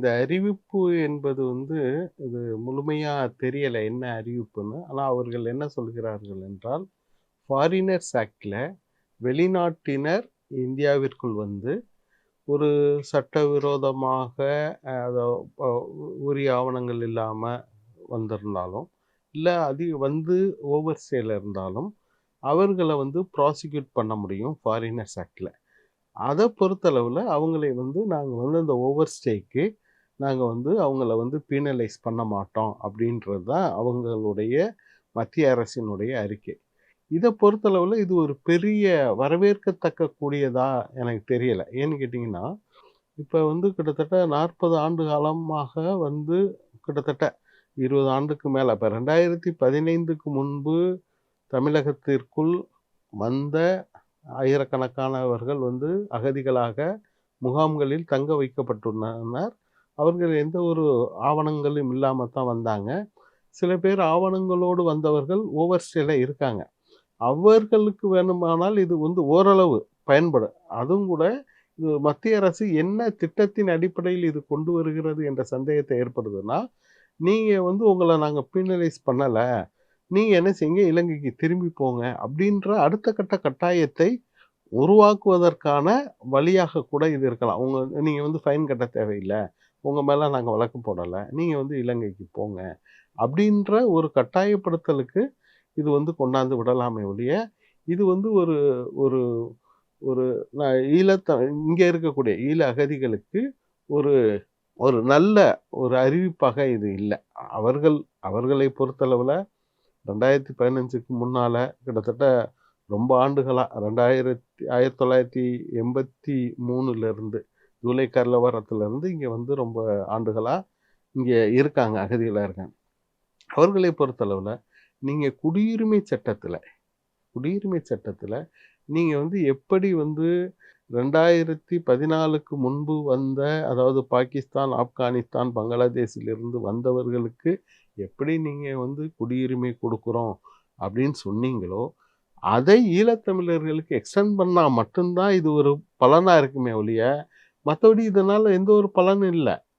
இந்த அறிவிப்பு என்பது வந்து இது முழுமையாக தெரியலை என்ன அறிவிப்புன்னு. ஆனால் அவர்கள் என்ன சொல்கிறார்கள் என்றால், ஃபாரினர்ஸ் ஆக்டில் வெளிநாட்டினர் இந்தியாவிற்குள் வந்து ஒரு சட்டவிரோதமாக அதை உரிய ஆவணங்கள் இல்லாமல் வந்திருந்தாலும், இல்லை அது வந்து ஓவர்சேல இருந்தாலும், அவர்களை வந்து ப்ராசிக்யூட் பண்ண முடியும் ஃபாரினர்ஸ் ஆக்டில் அதை பொறுத்தளவில் அவங்களை வந்து நாங்கள் வந்து அந்த ஓவர் ஸ்டேக்கு நாங்கள் வந்து அவங்கள வந்து பீனலைஸ் பண்ண மாட்டோம் அப்படின்றது தான் அவங்களுடைய மத்திய அரசினுடைய அறிக்கை. இதை பொறுத்தளவில் இது ஒரு பெரிய வரவேற்கத்தக்க கூடியதாக எனக்கு தெரியலை ஏன்னு கேட்டிங்கன்னா இப்போ வந்து கிட்டத்தட்ட 40 ஆண்டு காலமாக வந்து கிட்டத்தட்ட 20 ஆண்டுக்கு மேலே இப்போ ரெண்டாயிரத்தி பதினைந்துக்கு முன்பு தமிழகத்திற்குள் வந்த ஆயிரக்கணக்கானவர்கள் வந்து அகதிகளாக முகாம்களில் தங்க வைக்கப்பட்டுள்ளனர். அவர்கள் எந்த ஒரு ஆவணங்களும் இல்லாமல் தான் வந்தாங்க. சில பேர் ஆவணங்களோடு வந்தவர்கள் ஓவர் ஸ்டேல இருக்காங்க. அவர்களுக்கு வேணுமானால் இது வந்து ஓரளவு பயன்படும். அதுவும் கூட இது மத்திய அரசு என்ன திட்டத்தின் அடிப்படையில் இது கொண்டு வருகிறது என்ற சந்தேகத்தை ஏற்படுதுன்னா, நீங்கள் வந்து உங்களை நாங்கள் பீனலைஸ் பண்ணலை நீங்கள் என்ன செய்யுங்க இலங்கைக்கு திரும்பி போங்க அப்படின்ற அடுத்த கட்ட கட்டாயத்தை உருவாக்குவதற்கான வழியாக கூட இது இருக்கலாம். உங்கள் நீங்கள் வந்து ஃபைன் கட்ட தேவையில்லை உங்கள் மேலே நாங்கள் வழக்கு போடலை நீங்கள் வந்து இலங்கைக்கு போங்க. அப்படின்ற ஒரு கட்டாயப்படுத்தலுக்கு இது வந்து கொண்டாந்து விடலாமே ஒழிய, இது வந்து ஒரு ஒரு ஒரு ஈழத்த இங்கே இருக்கக்கூடிய ஈழ அகதிகளுக்கு ஒரு ஒரு நல்ல ஒரு அறிவிப்பாக இது இல்லை அவர்கள் அவர்களை பொறுத்தளவில் ரெண்டாயிரத்தி பதினஞ்சுக்கு முன்னால் கிட்டத்தட்ட ரொம்ப ஆண்டுகளாக ரெண்டாயிரத்தி ஆயிரத்தி தொள்ளாயிரத்தி எண்பத்தி மூணுலேருந்து ஜூலை கர்லவரத்துலேருந்து இங்கே வந்து ரொம்ப ஆண்டுகளாக இங்கே இருக்காங்க. அகதிகளாக இருக்காங்க. அவர்களை பொறுத்தளவில் நீங்கள் குடியுரிமை சட்டத்தில் குடியுரிமை சட்டத்தில் நீங்கள் வந்து எப்படி வந்து 2014க்கு முன்பு வந்த அதாவது பாகிஸ்தான், ஆப்கானிஸ்தான், பங்களாதேஷிலிருந்து வந்தவர்களுக்கு எப்படி நீங்கள் வந்து குடியுரிமை கொடுக்குறோம் அப்படின்னு சொன்னீங்களோ, அதை ஈழத்தமிழர்களுக்கு எக்ஸ்டெண்ட் பண்ணால் மட்டும்தான் இது ஒரு பலனாக இருக்குமே ஒழிய, மற்றபடி இதனால் எந்த ஒரு பலனும் இல்லை.